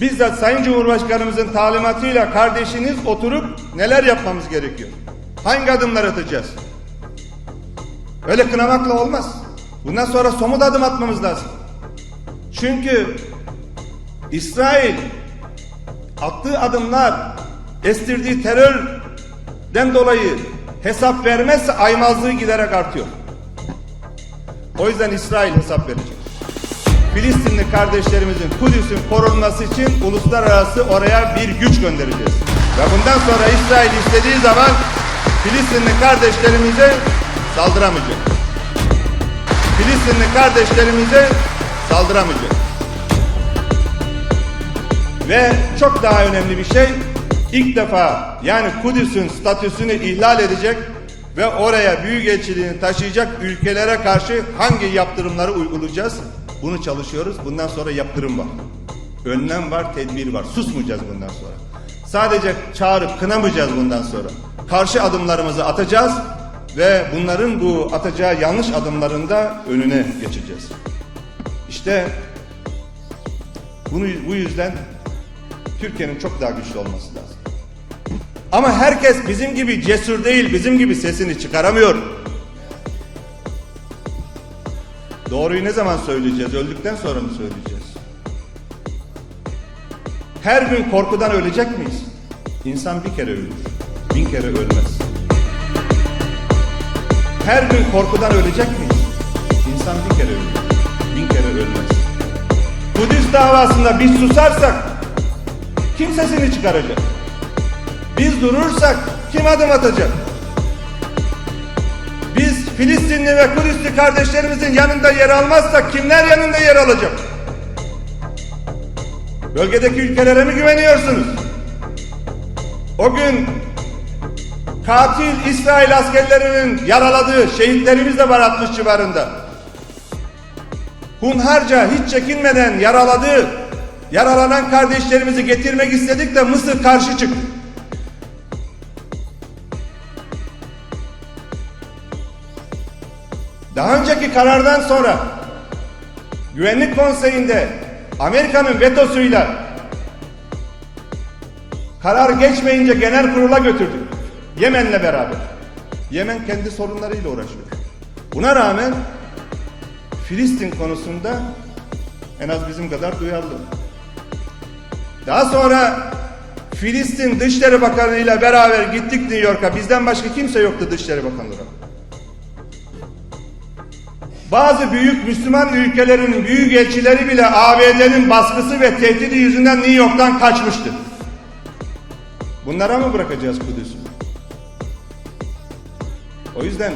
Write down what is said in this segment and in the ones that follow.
bizzat Sayın Cumhurbaşkanımızın talimatıyla kardeşiniz oturup neler yapmamız gerekiyor? Hangi adımlar atacağız? Öyle kınamakla olmaz. Bundan sonra somut adım atmamız lazım. Çünkü İsrail attığı adımlar estirdiği terörden dolayı hesap vermezse aymazlığı giderek artıyor. O yüzden İsrail hesap verecek. Filistinli kardeşlerimizin Kudüs'ün korunması için uluslararası oraya bir güç göndereceğiz. Ve bundan sonra İsrail istediği zaman Filistinli kardeşlerimize saldıramayacak. Filistinli kardeşlerimize saldıramayacak. Ve çok daha önemli bir şey ilk defa yani Kudüs'ün statüsünü ihlal edecek ve oraya büyükelçiliğini taşıyacak ülkelere karşı hangi yaptırımları uygulayacağız? Bunu çalışıyoruz. Bundan sonra yaptırım var. Önlem var, tedbir var. Susmayacağız bundan sonra. Sadece çağırıp kınamayacağız bundan sonra. Karşı adımlarımızı atacağız ve bunların bu atacağı yanlış adımlarında önüne geçeceğiz. İşte bunu bu yüzden Türkiye'nin çok daha güçlü olması lazım. Ama herkes bizim gibi cesur değil, bizim gibi sesini çıkaramıyor. Doğruyu ne zaman söyleyeceğiz? Öldükten sonra mı söyleyeceğiz? Her gün korkudan ölecek miyiz? İnsan bir kere ölür, bin kere ölmez. Her gün korkudan ölecek miyiz? İnsan bir kere ölür, bin kere ölmez. Kudüs davasında biz susarsak kim sesini çıkaracak? Biz durursak kim adım atacak? Filistinli ve Kudüslü kardeşlerimizin yanında yer almazsak kimler yanında yer alacak? Bölgedeki ülkelere mi güveniyorsunuz? O gün katil İsrail askerlerinin yaraladığı şehitlerimiz de var 60 civarında. Hunharca hiç çekinmeden yaraladığı yaralanan kardeşlerimizi getirmek istedik de Mısır karşı çıktı. Daha önceki karardan sonra Güvenlik Konseyi'nde Amerika'nın vetosuyla karar geçmeyince genel kurula götürdük. Yemen'le beraber. Yemen kendi sorunlarıyla uğraşıyor. Buna rağmen Filistin konusunda en az bizim kadar duyarlı. Daha sonra Filistin Dışişleri Bakanı ile beraber gittik New York'a. Bizden başka kimse yoktu Dışişleri Bakanı. Bazı büyük Müslüman ülkelerin büyük elçileri bile ABD'nin baskısı ve tehdidi yüzünden New York'tan kaçmıştı. Bunlara mı bırakacağız Kudüs'ü? O yüzden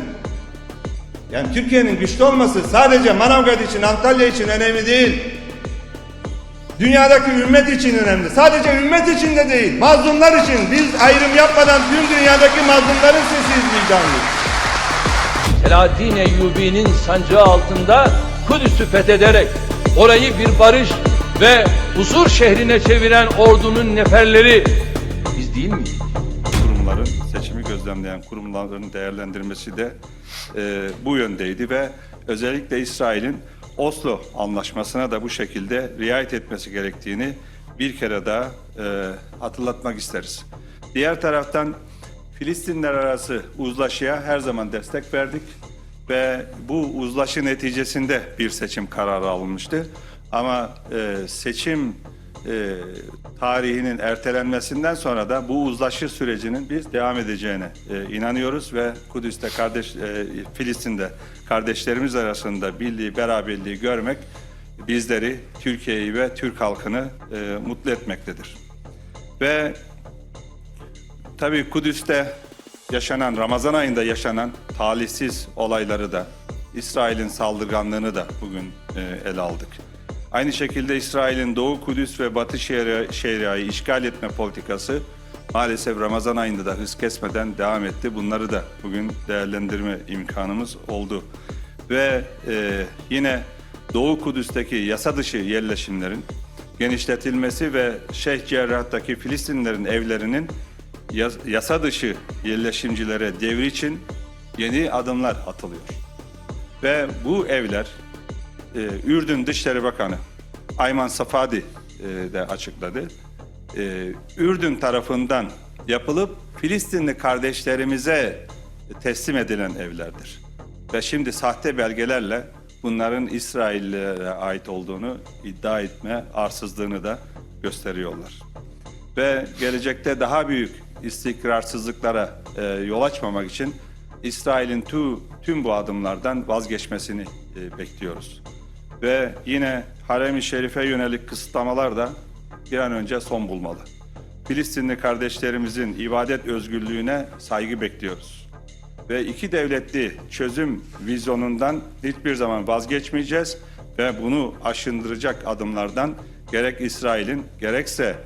yani Türkiye'nin güçlü olması sadece Manavgat için, Antalya için önemli değil. Dünyadaki ümmet için önemli. Sadece ümmet için de değil. Mazlumlar için. Biz ayrım yapmadan tüm dünyadaki mazlumların sesiyiz vicdanlıyız. Selahaddin Eyyubi'nin sancağı altında Kudüs'ü fethederek orayı bir barış ve huzur şehrine çeviren ordunun neferleri biz değil miyiz? kurumların seçimi gözlemleyen kurumların değerlendirmesi de e, bu yöndeydi ve özellikle İsrail'in Oslo anlaşmasına da bu şekilde riayet etmesi gerektiğini bir kere daha e, hatırlatmak isteriz. Diğer taraftan Filistinler arası uzlaşıya her zaman destek verdik ve bu uzlaşı neticesinde bir seçim kararı alınmıştı. Ama e, seçim e, tarihinin ertelenmesinden sonra da bu uzlaşı sürecinin biz devam edeceğine e, inanıyoruz ve Kudüs'te kardeş e, Filistin'de kardeşlerimiz arasında birliği beraberliği görmek bizleri Türkiye'yi ve Türk halkını e, mutlu etmektedir. Ve tabii Kudüs'te yaşanan Ramazan ayında yaşanan talihsiz olayları da İsrail'in saldırganlığını da bugün e, ele aldık. Aynı şekilde İsrail'in Doğu Kudüs ve Batı Şeria- Şeria'yı işgal etme politikası maalesef Ramazan ayında da hız kesmeden devam etti. Bunları da bugün değerlendirme imkanımız oldu. Ve e, yine Doğu Kudüs'teki yasa dışı yerleşimlerin genişletilmesi ve Şeyh Cerrah'taki Filistinlilerin evlerinin yas- yasa dışı yerleşimcilere devri için yeni adımlar atılıyor. Ve bu evler e, Ürdün Dışişleri Bakanı Ayman Safadi e, de açıkladı. E, Ürdün tarafından yapılıp Filistinli kardeşlerimize teslim edilen evlerdir. Ve şimdi sahte belgelerle bunların İsraillere ait olduğunu iddia etme arsızlığını da gösteriyorlar. Ve gelecekte daha büyük istikrarsızlıklara e, yol açmamak için İsrail'in tüm, tüm bu adımlardan vazgeçmesini e, bekliyoruz. Ve yine harem-i şerife yönelik kısıtlamalar da bir an önce son bulmalı. Filistinli kardeşlerimizin ibadet özgürlüğüne saygı bekliyoruz. Ve iki devletli çözüm vizyonundan hiçbir zaman vazgeçmeyeceğiz ve bunu aşındıracak adımlardan gerek İsrail'in gerekse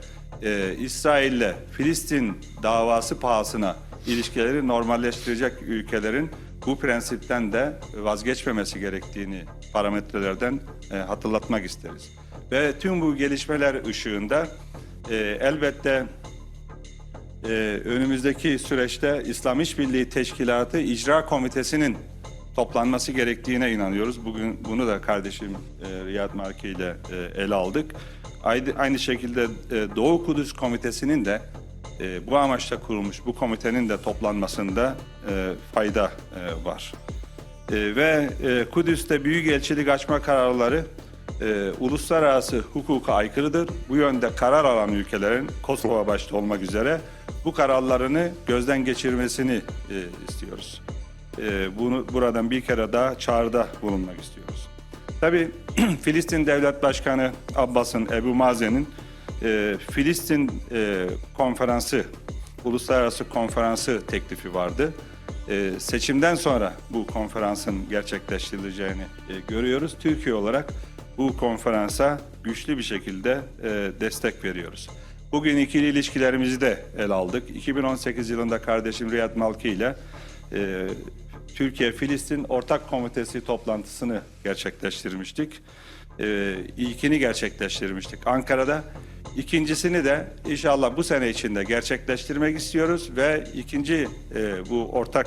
e, İsrail'le Filistin davası pahasına ilişkileri normalleştirecek ülkelerin bu prensipten de vazgeçmemesi gerektiğini parametrelerden e, hatırlatmak isteriz. Ve tüm bu gelişmeler ışığında e, elbette ee, önümüzdeki süreçte İslam İşbirliği Teşkilatı İcra Komitesi'nin toplanması gerektiğine inanıyoruz. Bugün bunu da kardeşim e, Riyad Marki ile e, ele aldık. Aynı, şekilde e, Doğu Kudüs Komitesi'nin de e, bu amaçla kurulmuş bu komitenin de toplanmasında e, fayda var. Ve Kudüs'te büyükelçilik açma kararları uluslararası hukuka aykırıdır. Bu yönde karar alan ülkelerin Kosova başta olmak üzere bu kararlarını gözden geçirmesini istiyoruz. Bunu buradan bir kere daha çağrıda bulunmak istiyoruz. Tabii Filistin Devlet Başkanı Abbas'ın, Ebu Mazen'in e, Filistin e, konferansı, uluslararası konferansı teklifi vardı. E, seçimden sonra bu konferansın gerçekleştirileceğini e, görüyoruz. Türkiye olarak bu konferansa güçlü bir şekilde e, destek veriyoruz. Bugün ikili ilişkilerimizi de ele aldık. 2018 yılında kardeşim Riyad Malki ile e, Türkiye-Filistin Ortak Komitesi toplantısını gerçekleştirmiştik. E, ilkini gerçekleştirmiştik Ankara'da. İkincisini de inşallah bu sene içinde gerçekleştirmek istiyoruz ve ikinci e, bu ortak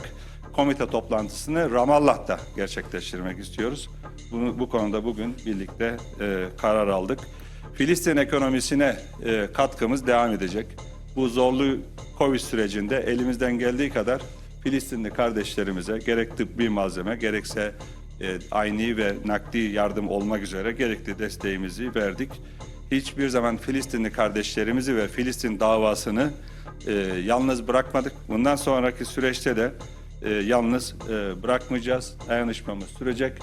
komite toplantısını Ramallah'ta gerçekleştirmek istiyoruz. Bunu, bu konuda bugün birlikte e, karar aldık. Filistin ekonomisine e, katkımız devam edecek. Bu zorlu Covid sürecinde elimizden geldiği kadar Filistinli kardeşlerimize gerek tıbbi malzeme gerekse e, ayni ve nakdi yardım olmak üzere gerekli desteğimizi verdik. Hiçbir zaman Filistinli kardeşlerimizi ve Filistin davasını e, yalnız bırakmadık. Bundan sonraki süreçte de e, yalnız e, bırakmayacağız. Dayanışmamız sürecek.